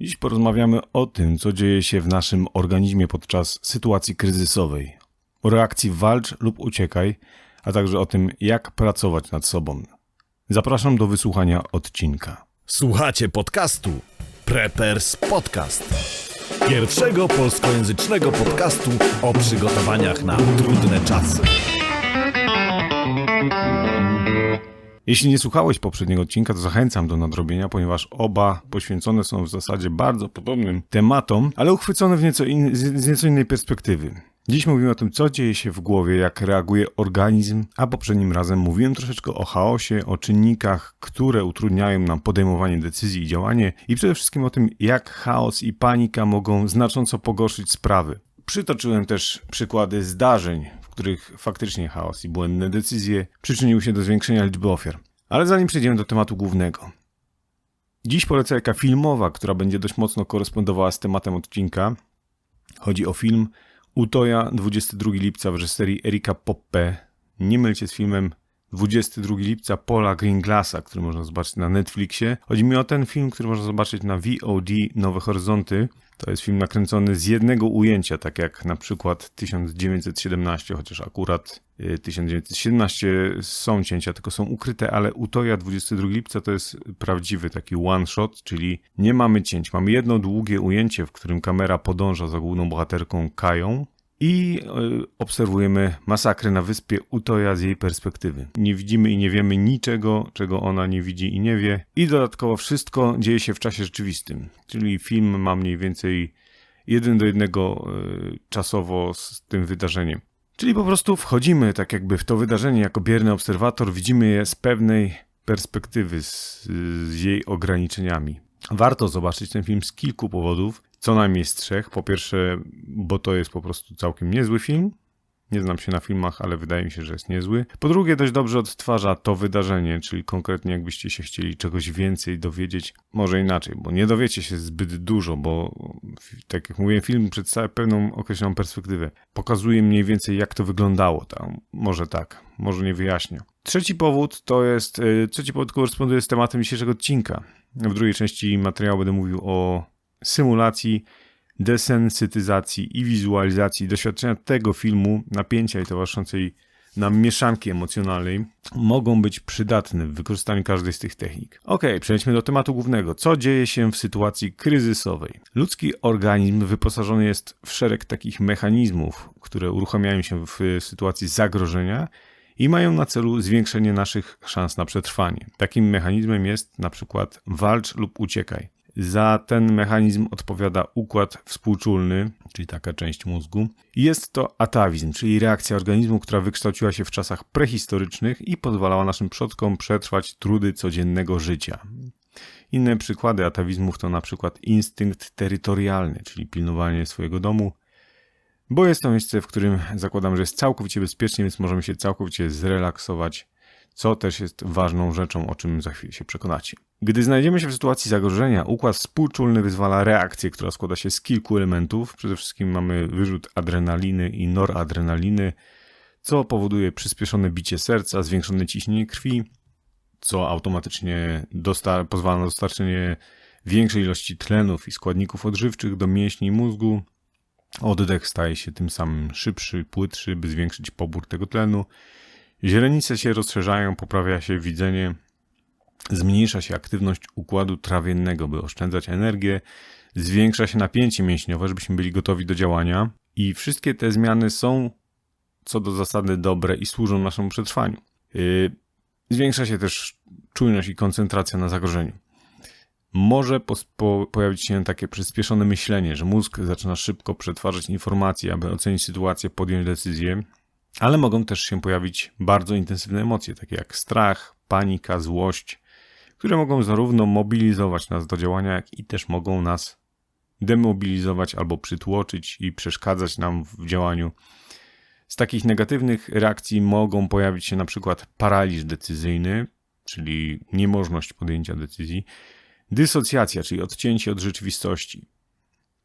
Dziś porozmawiamy o tym, co dzieje się w naszym organizmie podczas sytuacji kryzysowej, o reakcji walcz lub uciekaj, a także o tym, jak pracować nad sobą. Zapraszam do wysłuchania odcinka. Słuchacie podcastu Preppers Podcast. Pierwszego polskojęzycznego podcastu o przygotowaniach na trudne czasy. Jeśli nie słuchałeś poprzedniego odcinka, to zachęcam do nadrobienia, ponieważ oba poświęcone są w zasadzie bardzo podobnym tematom, ale uchwycone w nieco in, z, nieco innej perspektywy. Dziś mówimy o tym, co dzieje się w głowie, jak reaguje organizm, a poprzednim razem mówiłem troszeczkę o chaosie, o czynnikach, które utrudniają nam podejmowanie decyzji i działanie i przede wszystkim o tym, jak chaos i panika mogą znacząco pogorszyć sprawy. Przytoczyłem też przykłady zdarzeń, których faktycznie chaos i błędne decyzje przyczyniły się do zwiększenia liczby ofiar. Ale zanim przejdziemy do tematu głównego. Dziś polecajka filmowa, która będzie dość mocno korespondowała z tematem odcinka. Chodzi o film Utoja 22 lipca w reżyserii Erika Poppe. Nie mylcie z filmem 22 lipca Paula Greenglassa, który można zobaczyć na Netflixie. Chodzi mi o ten film, który można zobaczyć na VOD Nowe Horyzonty. To jest film nakręcony z jednego ujęcia, tak jak na przykład 1917, chociaż akurat y, 1917 są cięcia, tylko są ukryte, ale Utoja 22 lipca to jest prawdziwy taki one shot, czyli nie mamy cięć. Mamy jedno długie ujęcie, w którym kamera podąża za główną bohaterką Kają, i y, obserwujemy masakrę na wyspie Utoja z jej perspektywy. Nie widzimy i nie wiemy niczego, czego ona nie widzi i nie wie. I dodatkowo wszystko dzieje się w czasie rzeczywistym. Czyli film ma mniej więcej jeden do jednego y, czasowo z tym wydarzeniem. Czyli po prostu wchodzimy tak jakby w to wydarzenie jako bierny obserwator, widzimy je z pewnej perspektywy, z, z jej ograniczeniami. Warto zobaczyć ten film z kilku powodów, co najmniej z trzech. Po pierwsze, bo to jest po prostu całkiem niezły film. Nie znam się na filmach, ale wydaje mi się, że jest niezły. Po drugie, dość dobrze odtwarza to wydarzenie, czyli konkretnie jakbyście się chcieli czegoś więcej dowiedzieć, może inaczej, bo nie dowiecie się zbyt dużo, bo tak jak mówiłem, film przedstawia pewną określoną perspektywę. Pokazuje mniej więcej, jak to wyglądało tam. Może tak, może nie wyjaśnia. Trzeci powód to jest, yy, trzeci powód koresponduje z tematem dzisiejszego odcinka. W drugiej części materiału będę mówił o symulacji, desensytyzacji i wizualizacji doświadczenia tego filmu, napięcia i towarzyszącej nam mieszanki emocjonalnej mogą być przydatne w wykorzystaniu każdej z tych technik. Ok, przejdźmy do tematu głównego. Co dzieje się w sytuacji kryzysowej? Ludzki organizm wyposażony jest w szereg takich mechanizmów, które uruchamiają się w sytuacji zagrożenia i mają na celu zwiększenie naszych szans na przetrwanie. Takim mechanizmem jest na przykład walcz lub uciekaj. Za ten mechanizm odpowiada układ współczulny, czyli taka część mózgu. Jest to atawizm, czyli reakcja organizmu, która wykształciła się w czasach prehistorycznych i pozwalała naszym przodkom przetrwać trudy codziennego życia. Inne przykłady atawizmów to na przykład instynkt terytorialny, czyli pilnowanie swojego domu, bo jest to miejsce, w którym zakładam, że jest całkowicie bezpiecznie, więc możemy się całkowicie zrelaksować, co też jest ważną rzeczą, o czym za chwilę się przekonacie. Gdy znajdziemy się w sytuacji zagrożenia, układ współczulny wyzwala reakcję, która składa się z kilku elementów. Przede wszystkim mamy wyrzut adrenaliny i noradrenaliny, co powoduje przyspieszone bicie serca, zwiększone ciśnienie krwi, co automatycznie pozwala na dostarczenie większej ilości tlenów i składników odżywczych do mięśni i mózgu. Oddech staje się tym samym szybszy, płytszy, by zwiększyć pobór tego tlenu. Źrenice się rozszerzają, poprawia się widzenie, Zmniejsza się aktywność układu trawiennego, by oszczędzać energię, zwiększa się napięcie mięśniowe, żebyśmy byli gotowi do działania i wszystkie te zmiany są co do zasady dobre i służą naszemu przetrwaniu. Yy, zwiększa się też czujność i koncentracja na zagrożeniu. Może po, pojawić się takie przyspieszone myślenie, że mózg zaczyna szybko przetwarzać informacje, aby ocenić sytuację, podjąć decyzję, ale mogą też się pojawić bardzo intensywne emocje, takie jak strach, panika, złość, które mogą zarówno mobilizować nas do działania, jak i też mogą nas demobilizować albo przytłoczyć i przeszkadzać nam w działaniu. Z takich negatywnych reakcji mogą pojawić się na przykład paraliż decyzyjny, czyli niemożność podjęcia decyzji, dysocjacja, czyli odcięcie od rzeczywistości,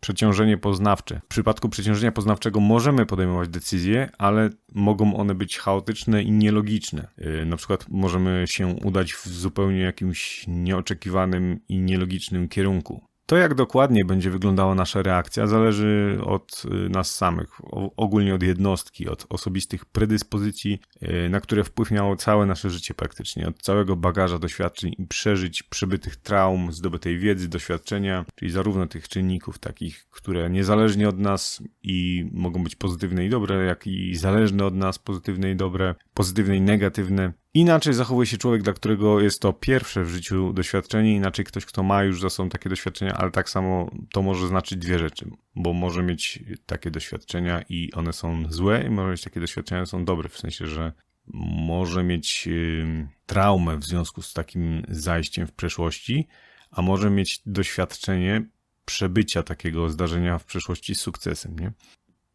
przeciążenie poznawcze. W przypadku przeciążenia poznawczego możemy podejmować decyzje, ale mogą one być chaotyczne i nielogiczne. Yy, na przykład możemy się udać w zupełnie jakimś nieoczekiwanym i nielogicznym kierunku. To, jak dokładnie będzie wyglądała nasza reakcja, zależy od y, nas samych, ogólnie od jednostki, od osobistych predyspozycji, y, na które wpływ miało całe nasze życie praktycznie, od całego bagaża doświadczeń i przeżyć, przebytych traum, zdobytej wiedzy, doświadczenia, czyli zarówno tych czynników takich, które niezależnie od nas i mogą być pozytywne i dobre, jak i zależne od nas, pozytywne i dobre, pozytywne i negatywne. Inaczej zachowuje się człowiek, dla którego jest to pierwsze w życiu doświadczenie, inaczej ktoś, kto ma już za sobą takie doświadczenia, ale tak samo to może znaczyć dwie rzeczy, bo może mieć takie doświadczenia i one są złe, i może mieć takie doświadczenia, są dobre, w sensie, że może mieć traumę w związku z takim zajściem w przeszłości, a może mieć doświadczenie przebycia takiego zdarzenia w przeszłości z sukcesem, nie?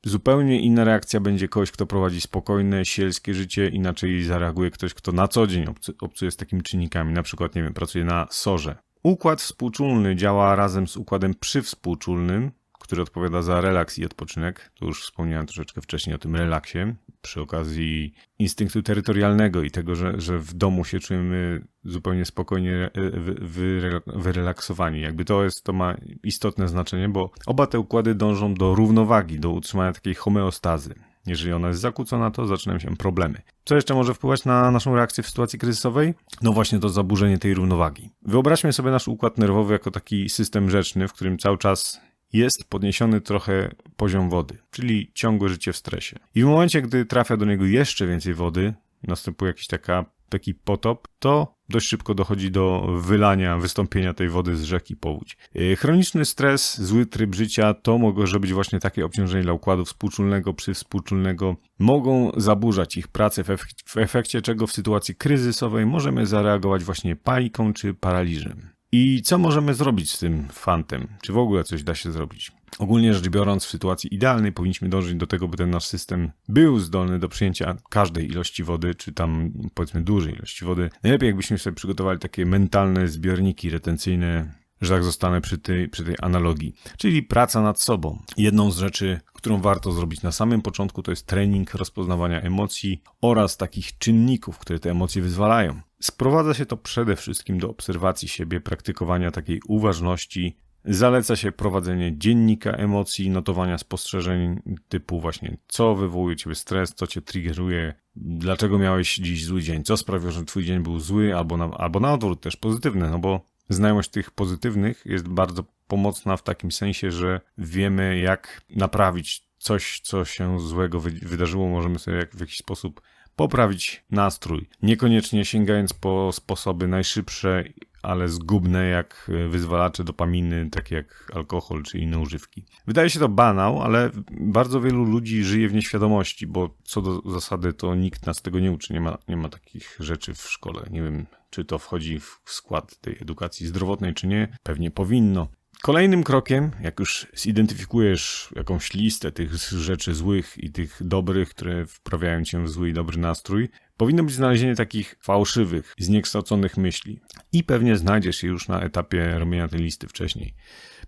Zupełnie inna reakcja będzie kogoś, kto prowadzi spokojne, sielskie życie, inaczej zareaguje ktoś, kto na co dzień obcu- obcuje z takimi czynnikami, na przykład, nie wiem, pracuje na sorze. Układ współczulny działa razem z układem przywspółczulnym, który odpowiada za relaks i odpoczynek. Tu już wspomniałem troszeczkę wcześniej o tym relaksie, przy okazji instynktu terytorialnego i tego, że, że w domu się czujemy zupełnie spokojnie e, wy, wy, wyrelaksowani. Jakby to jest, to ma istotne znaczenie, bo oba te układy dążą do równowagi, do utrzymania takiej homeostazy. Jeżeli ona jest zakłócona, to zaczynają się problemy. Co jeszcze może wpływać na naszą reakcję w sytuacji kryzysowej? No właśnie to zaburzenie tej równowagi. Wyobraźmy sobie nasz układ nerwowy jako taki system rzeczny, w którym cały czas jest podniesiony trochę poziom wody, czyli ciągłe życie w stresie. I w momencie, gdy trafia do niego jeszcze więcej wody, następuje jakiś taka, taki potop, to dość szybko dochodzi do wylania, wystąpienia tej wody z rzeki powódź. Yy, Chroniczny stres, zły tryb życia to może być właśnie takie obciążenie dla układu współczulnego, przywspółczulnego. Mogą zaburzać ich pracę, w efekcie czego w sytuacji kryzysowej możemy zareagować właśnie paniką czy paraliżem. I co możemy zrobić z tym fantem? Czy w ogóle coś da się zrobić? Ogólnie rzecz biorąc, w sytuacji idealnej powinniśmy dążyć do tego, by ten nasz system był zdolny do przyjęcia każdej ilości wody, czy tam powiedzmy dużej ilości wody. Najlepiej jakbyśmy sobie przygotowali takie mentalne zbiorniki retencyjne, że tak zostanę przy tej, przy tej analogii, czyli praca nad sobą. Jedną z rzeczy, którą warto zrobić na samym początku, to jest trening rozpoznawania emocji oraz takich czynników, które te emocje wyzwalają. Sprowadza się to przede wszystkim do obserwacji siebie, praktykowania takiej uważności. Zaleca się prowadzenie dziennika emocji, notowania spostrzeżeń typu właśnie co wywołuje ciebie stres, co cię triggeruje, dlaczego miałeś dziś zły dzień, co sprawiło, że twój dzień był zły albo na, albo na odwrót też pozytywny, no bo znajomość tych pozytywnych jest bardzo pomocna w takim sensie, że wiemy jak naprawić coś, co się złego wy- wydarzyło, możemy sobie w jakiś sposób poprawić nastrój. Niekoniecznie sięgając po sposoby najszybsze, ale zgubne, jak wyzwalacze dopaminy, takie jak alkohol czy inne używki. Wydaje się to banał, ale bardzo wielu ludzi żyje w nieświadomości, bo co do zasady to nikt nas tego nie uczy. Nie ma, nie ma takich rzeczy w szkole. Nie wiem, czy to wchodzi w skład tej edukacji zdrowotnej, czy nie. Pewnie powinno. Kolejnym krokiem, jak już zidentyfikujesz jakąś listę tych rzeczy złych i tych dobrych, które wprawiają cię w zły i dobry nastrój, powinno być znalezienie takich fałszywych, zniekształconych myśli. I pewnie znajdziesz je już na etapie robienia tej listy wcześniej.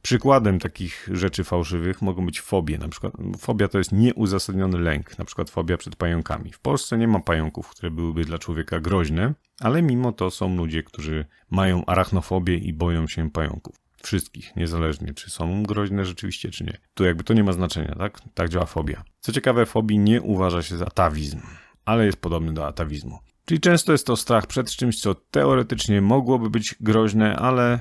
Przykładem takich rzeczy fałszywych mogą być fobie. Na przykład fobia to jest nieuzasadniony lęk, na przykład fobia przed pająkami. W Polsce nie ma pająków, które byłyby dla człowieka groźne, ale mimo to są ludzie, którzy mają arachnofobię i boją się pająków. Wszystkich, niezależnie czy są groźne rzeczywiście, czy nie. Tu jakby to nie ma znaczenia, tak? Tak działa fobia. Co ciekawe, fobii nie uważa się za atawizm, ale jest podobny do atawizmu. Czyli często jest to strach przed czymś, co teoretycznie mogłoby być groźne, ale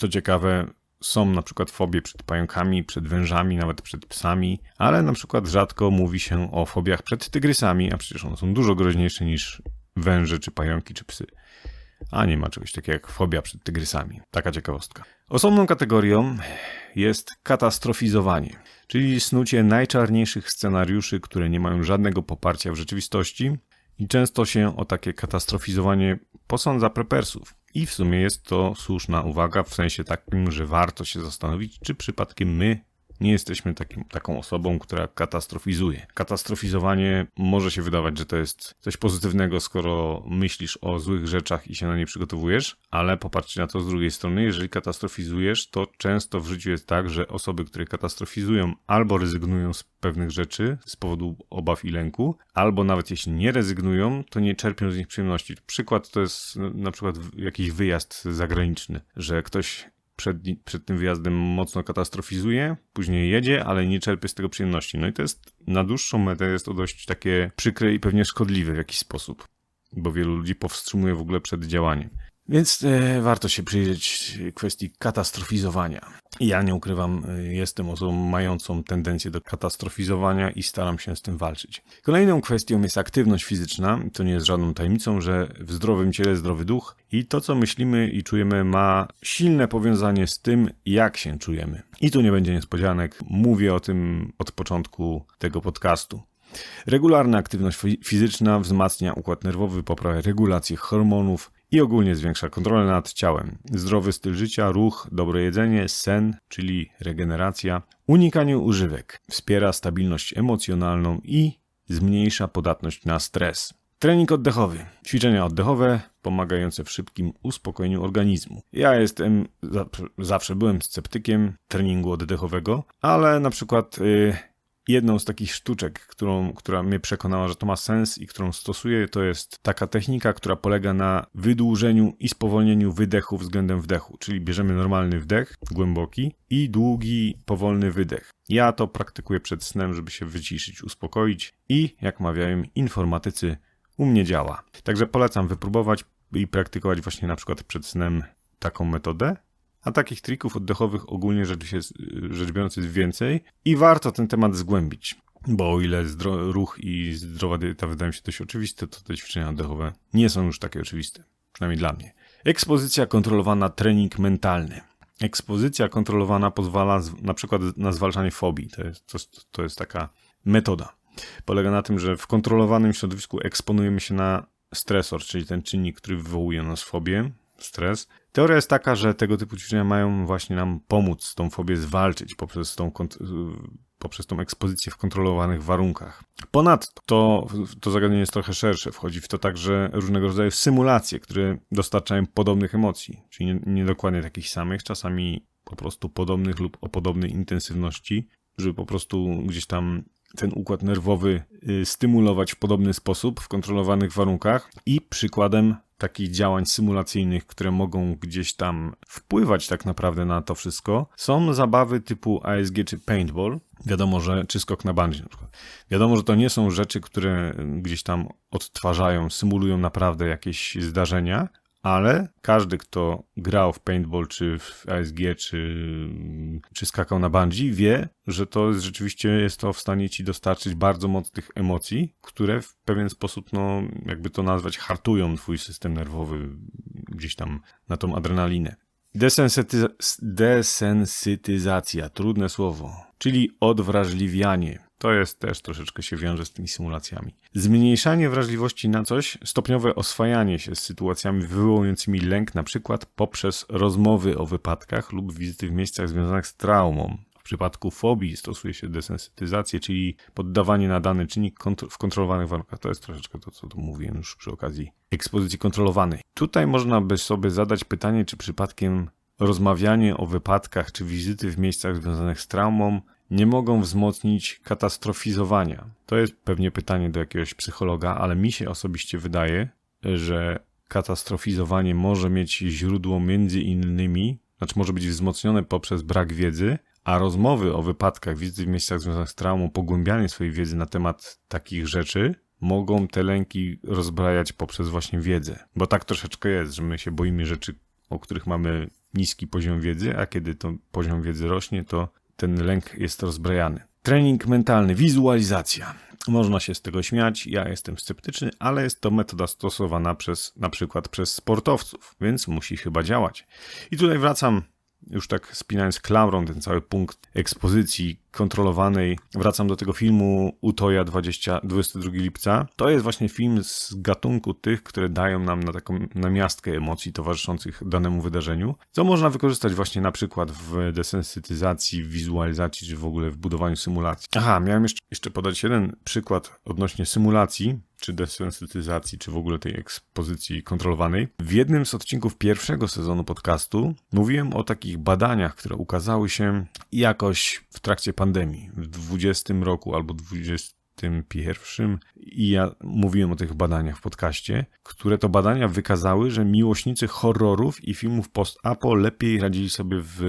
co ciekawe, są na przykład fobie przed pająkami, przed wężami, nawet przed psami, ale na przykład rzadko mówi się o fobiach przed tygrysami, a przecież one są dużo groźniejsze niż węże, czy pająki, czy psy. A nie ma czegoś takiego jak fobia przed tygrysami. Taka ciekawostka. Osobną kategorią jest katastrofizowanie, czyli snucie najczarniejszych scenariuszy, które nie mają żadnego poparcia w rzeczywistości i często się o takie katastrofizowanie posądza prepersów. I w sumie jest to słuszna uwaga w sensie takim, że warto się zastanowić, czy przypadkiem my nie jesteśmy takim, taką osobą, która katastrofizuje. Katastrofizowanie może się wydawać, że to jest coś pozytywnego, skoro myślisz o złych rzeczach i się na nie przygotowujesz, ale popatrzcie na to z drugiej strony, jeżeli katastrofizujesz, to często w życiu jest tak, że osoby, które katastrofizują albo rezygnują z pewnych rzeczy z powodu obaw i lęku, albo nawet jeśli nie rezygnują, to nie czerpią z nich przyjemności. Przykład to jest na przykład jakiś wyjazd zagraniczny, że ktoś przed, przed tym wyjazdem mocno katastrofizuje, później jedzie, ale nie czerpie z tego przyjemności. No i to jest na dłuższą metę jest to dość takie przykre i pewnie szkodliwe w jakiś sposób, bo wielu ludzi powstrzymuje w ogóle przed działaniem. Więc e, warto się przyjrzeć kwestii katastrofizowania. Ja nie ukrywam, e, jestem osobą mającą tendencję do katastrofizowania i staram się z tym walczyć. Kolejną kwestią jest aktywność fizyczna. To nie jest żadną tajemnicą, że w zdrowym ciele zdrowy duch i to, co myślimy i czujemy, ma silne powiązanie z tym, jak się czujemy. I tu nie będzie niespodzianek. Mówię o tym od początku tego podcastu. Regularna aktywność fi- fizyczna wzmacnia układ nerwowy, poprawia regulację hormonów i ogólnie zwiększa kontrolę nad ciałem. Zdrowy styl życia, ruch, dobre jedzenie, sen, czyli regeneracja, unikanie używek, wspiera stabilność emocjonalną i zmniejsza podatność na stres. Trening oddechowy. Ćwiczenia oddechowe pomagające w szybkim uspokojeniu organizmu. Ja jestem, za- zawsze byłem sceptykiem treningu oddechowego, ale na przykład y, jedną z takich sztuczek, którą, która mnie przekonała, że to ma sens i którą stosuję, to jest taka technika, która polega na wydłużeniu i spowolnieniu wydechu względem wdechu. Czyli bierzemy normalny wdech, głęboki i długi, powolny wydech. Ja to praktykuję przed snem, żeby się wyciszyć, uspokoić i, jak mawiają informatycy, u mnie działa. Także polecam wypróbować i praktykować właśnie na przykład przed snem taką metodę. A takich trików oddechowych ogólnie rzecz, jest, rzecz biorąc jest więcej i warto ten temat zgłębić. Bo o ile ruch i zdrowa dieta wydają się dość oczywiste, to te ćwiczenia oddechowe nie są już takie oczywiste. Przynajmniej dla mnie. Ekspozycja kontrolowana, trening mentalny. Ekspozycja kontrolowana pozwala z, na przykład na zwalczanie fobii. To jest, to, to jest taka metoda. Polega na tym, że w kontrolowanym środowisku eksponujemy się na stresor, czyli ten czynnik, który wywołuje nas fobię, stres. Teoria jest taka, że tego typu ćwiczenia mają właśnie nam pomóc tą fobię zwalczyć poprzez tą, kont- poprzez tą ekspozycję w kontrolowanych warunkach. Ponadto to, to zagadnienie jest trochę szersze. Wchodzi w to także różnego rodzaju symulacje, które dostarczają podobnych emocji, czyli nie, nie dokładnie takich samych, czasami po prostu podobnych lub o podobnej intensywności, żeby po prostu gdzieś tam ten układ nerwowy y, stymulować w podobny sposób w kontrolowanych warunkach i przykładem takich działań symulacyjnych, które mogą gdzieś tam wpływać tak naprawdę na to wszystko, są zabawy typu ASG czy paintball. Wiadomo, że czy skok na bungee na przykład. Wiadomo, że to nie są rzeczy, które gdzieś tam odtwarzają, symulują naprawdę jakieś zdarzenia, ale każdy, kto grał w paintball, czy w ASG, czy, czy skakał na bungee, wie, że to jest, rzeczywiście jest to w stanie ci dostarczyć bardzo mocnych emocji, które w pewien sposób, no, jakby to nazwać, hartują twój system nerwowy gdzieś tam na tą adrenalinę. Desensyty- desensytyzacja, trudne słowo, czyli odwrażliwianie. To jest też troszeczkę się wiąże z tymi symulacjami. Zmniejszanie wrażliwości na coś, stopniowe oswajanie się z sytuacjami wywołującymi lęk, na przykład poprzez rozmowy o wypadkach lub wizyty w miejscach związanych z traumą. W przypadku fobii stosuje się desensytyzację, czyli poddawanie na dany czynnik w kontrolowanych warunkach. To jest troszeczkę to, co tu mówiłem już przy okazji ekspozycji kontrolowanej. Tutaj można by sobie zadać pytanie, czy przypadkiem rozmawianie o wypadkach czy wizyty w miejscach związanych z traumą nie mogą wzmocnić katastrofizowania. To jest pewnie pytanie do jakiegoś psychologa, ale mi się osobiście wydaje, że katastrofizowanie może mieć źródło między innymi, znaczy może być wzmocnione poprzez brak wiedzy, a rozmowy o wypadkach, wizyty w miejscach związanych z traumą, pogłębianie swojej wiedzy na temat takich rzeczy mogą te lęki rozbrajać poprzez właśnie wiedzę. Bo tak troszeczkę jest, że my się boimy rzeczy, o których mamy niski poziom wiedzy, a kiedy to poziom wiedzy rośnie, to ten lęk jest rozbrajany. Trening mentalny, wizualizacja. Można się z tego śmiać, ja jestem sceptyczny, ale jest to metoda stosowana przez na przykład przez sportowców, więc musi chyba działać. I tutaj wracam, już tak spinając klamrą ten cały punkt ekspozycji kontrolowanej, wracam do tego filmu Utoja 20, 22 lipca. To jest właśnie film z gatunku tych, które dają nam na taką namiastkę emocji towarzyszących danemu wydarzeniu, co można wykorzystać właśnie na przykład w desensytyzacji, w wizualizacji, czy w ogóle w budowaniu symulacji. Aha, miałem jeszcze, jeszcze podać jeden przykład odnośnie symulacji, czy desensytyzacji, czy w ogóle tej ekspozycji kontrolowanej. W jednym z odcinków pierwszego sezonu podcastu mówiłem o takich badaniach, które ukazały się jakoś w trakcie pandemii, w 20 roku albo 21 i ja mówiłem o tych badaniach w podcaście, które to badania wykazały, że miłośnicy horrorów i filmów post-apo lepiej radzili sobie w,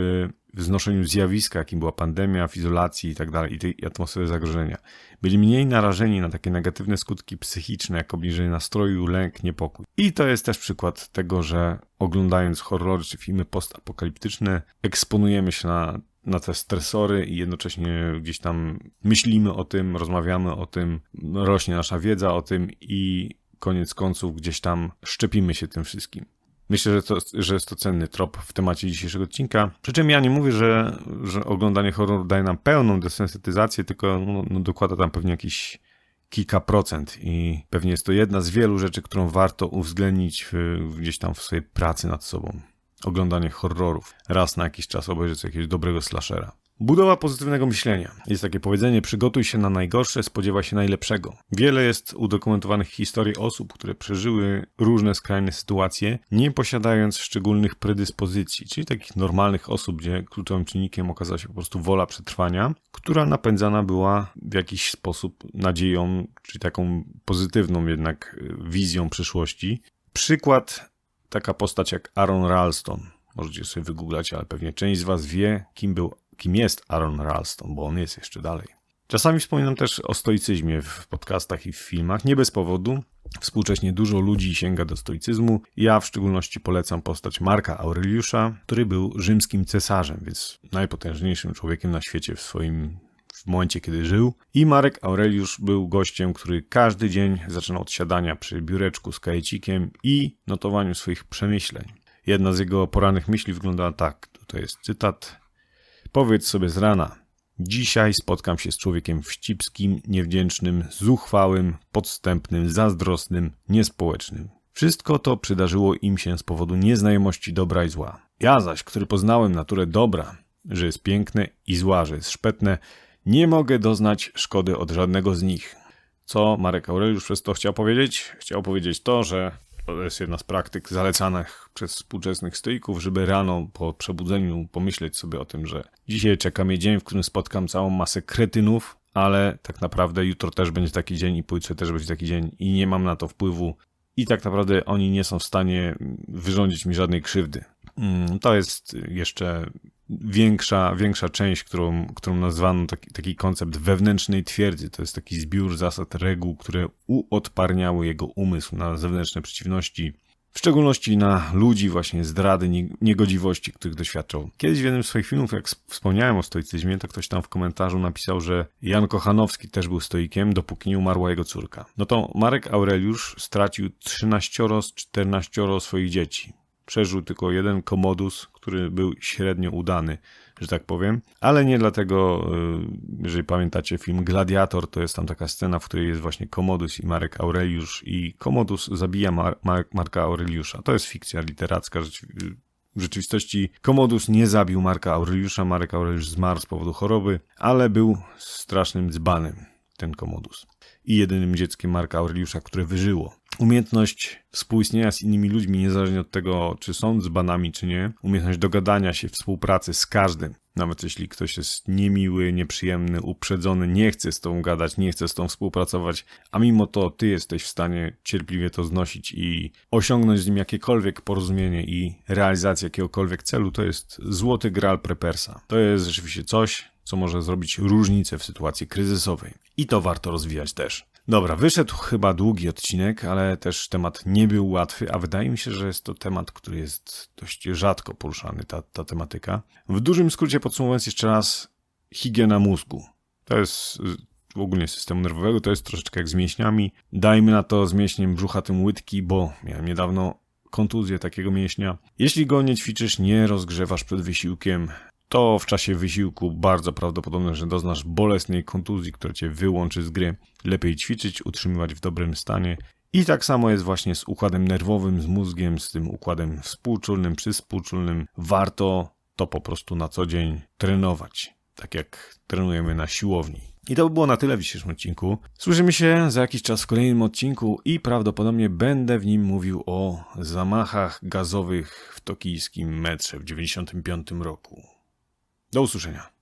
w znoszeniu zjawiska, jakim była pandemia, w izolacji i tak dalej, i tej atmosfery zagrożenia. Byli mniej narażeni na takie negatywne skutki psychiczne, jak obniżenie nastroju, lęk, niepokój. I to jest też przykład tego, że oglądając horrory czy filmy postapokaliptyczne, eksponujemy się na na te stresory i jednocześnie gdzieś tam myślimy o tym, rozmawiamy o tym, rośnie nasza wiedza o tym i koniec końców gdzieś tam szczepimy się tym wszystkim. Myślę, że, to, że jest to cenny trop w temacie dzisiejszego odcinka. Przy czym ja nie mówię, że, że oglądanie horroru daje nam pełną desensytyzację, tylko no, no, dokłada tam pewnie jakiś kilka procent i pewnie jest to jedna z wielu rzeczy, którą warto uwzględnić w, gdzieś tam w swojej pracy nad sobą oglądanie horrorów. Raz na jakiś czas obejrzeć jakiegoś dobrego slashera. Budowa pozytywnego myślenia. Jest takie powiedzenie: przygotuj się na najgorsze, spodziewaj się najlepszego. Wiele jest udokumentowanych historii osób, które przeżyły różne skrajne sytuacje, nie posiadając szczególnych predyspozycji, czyli takich normalnych osób, gdzie kluczowym czynnikiem okazała się po prostu wola przetrwania, która napędzana była w jakiś sposób nadzieją, czyli taką pozytywną jednak y, wizją przyszłości. Przykład taka postać jak Aaron Ralston. Możecie sobie wygooglać, ale pewnie część z Was wie, kim był, kim jest Aaron Ralston, bo on jest jeszcze dalej. Czasami wspominam też o stoicyzmie w podcastach i w filmach, nie bez powodu. Współcześnie dużo ludzi sięga do stoicyzmu. Ja w szczególności polecam postać Marka Aureliusza, który był rzymskim cesarzem, więc najpotężniejszym człowiekiem na świecie w swoim w momencie, kiedy żył. I Marek Aureliusz był gościem, który każdy dzień zaczynał od siadania przy biureczku z kajecikiem i notowaniu swoich przemyśleń. Jedna z jego porannych myśli wyglądała tak, to jest cytat. Powiedz sobie z rana, dzisiaj spotkam się z człowiekiem wścibskim, niewdzięcznym, zuchwałym, podstępnym, zazdrosnym, niespołecznym. Wszystko to przydarzyło im się z powodu nieznajomości dobra i zła. Ja zaś, który poznałem naturę dobra, że jest piękne i zła, że jest szpetne, nie mogę doznać szkody od żadnego z nich. Co Marek Aureliusz przez to chciał powiedzieć? Chciał powiedzieć to, że to jest jedna z praktyk zalecanych przez współczesnych stoików, żeby rano po przebudzeniu pomyśleć sobie o tym, że dzisiaj czeka mnie dzień, w którym spotkam całą masę kretynów, ale tak naprawdę jutro też będzie taki dzień i pojutrze też będzie taki dzień i nie mam na to wpływu i tak naprawdę oni nie są w stanie wyrządzić mi żadnej krzywdy. Mm, To jest jeszcze większa, większa część, którą, którą nazwano taki, taki koncept wewnętrznej twierdzy. To jest taki zbiór zasad, reguł, które uodparniały jego umysł na zewnętrzne przeciwności, w szczególności na ludzi, właśnie zdrady, nie- niegodziwości, których doświadczał. Kiedyś w jednym z swoich filmów, jak wspomniałem o stoicyzmie, to ktoś tam w komentarzu napisał, że Jan Kochanowski też był stoikiem, dopóki nie umarła jego córka. No to Marek Aureliusz stracił 13 z 14 swoich dzieci. Przeżył tylko jeden komodus, który był średnio udany, że tak powiem. Ale nie dlatego, y, jeżeli pamiętacie film Gladiator, to jest tam taka scena, w której jest właśnie Komodus i Marek Aureliusz i Komodus zabija Mar- Mar- Marka Aureliusza. To jest fikcja literacka, w rzeczywistości Komodus nie zabił Marka Aureliusza, Marek Aureliusz zmarł z powodu choroby, ale był strasznym dzbanem, ten Komodus. I jedynym dzieckiem Marka Aureliusza, które wyżyło. Umiejętność współistnienia z innymi ludźmi, niezależnie od tego, czy są dzbanami, czy nie. Umiejętność dogadania się, współpracy z każdym. Nawet jeśli ktoś jest niemiły, nieprzyjemny, uprzedzony, nie chce z tobą gadać, nie chce z tobą współpracować, a mimo to ty jesteś w stanie cierpliwie to znosić i osiągnąć z nim jakiekolwiek porozumienie i realizację jakiegokolwiek celu, to jest złoty graal prepersa. To jest rzeczywiście coś, co może zrobić różnicę w sytuacji kryzysowej. I to warto rozwijać też. Dobra, wyszedł chyba długi odcinek, ale też temat nie był łatwy, a wydaje mi się, że jest to temat, który jest dość rzadko poruszany, ta, ta tematyka. W dużym skrócie podsumowując jeszcze raz, higiena mózgu. To jest y, ogólnie systemu nerwowego, to jest troszeczkę jak z mięśniami. Dajmy na to z mięśniem brzucha tym łydki, bo miałem niedawno kontuzję takiego mięśnia. Jeśli go nie ćwiczysz, nie rozgrzewasz przed wysiłkiem, to w czasie wysiłku bardzo prawdopodobne, że doznasz bolesnej kontuzji, która cię wyłączy z gry. Lepiej ćwiczyć, utrzymywać w dobrym stanie. I tak samo jest właśnie z układem nerwowym, z mózgiem, z tym układem współczulnym, przyspółczulnym. Warto to po prostu na co dzień trenować, tak jak trenujemy na siłowni. I to by było na tyle w dzisiejszym odcinku. Słyszymy się za jakiś czas w kolejnym odcinku i prawdopodobnie będę w nim mówił o zamachach gazowych w tokijskim metrze w 1995 roku. Do usłyszenia.